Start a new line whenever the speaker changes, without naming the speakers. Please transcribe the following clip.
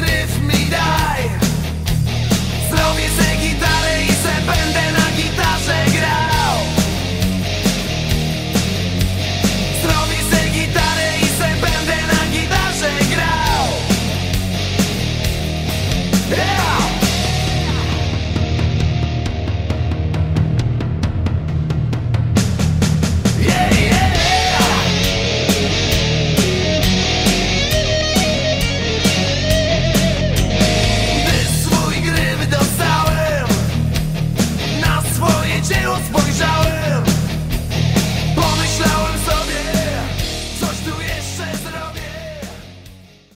gryf mi daj! Zrobię se gitarę i se będę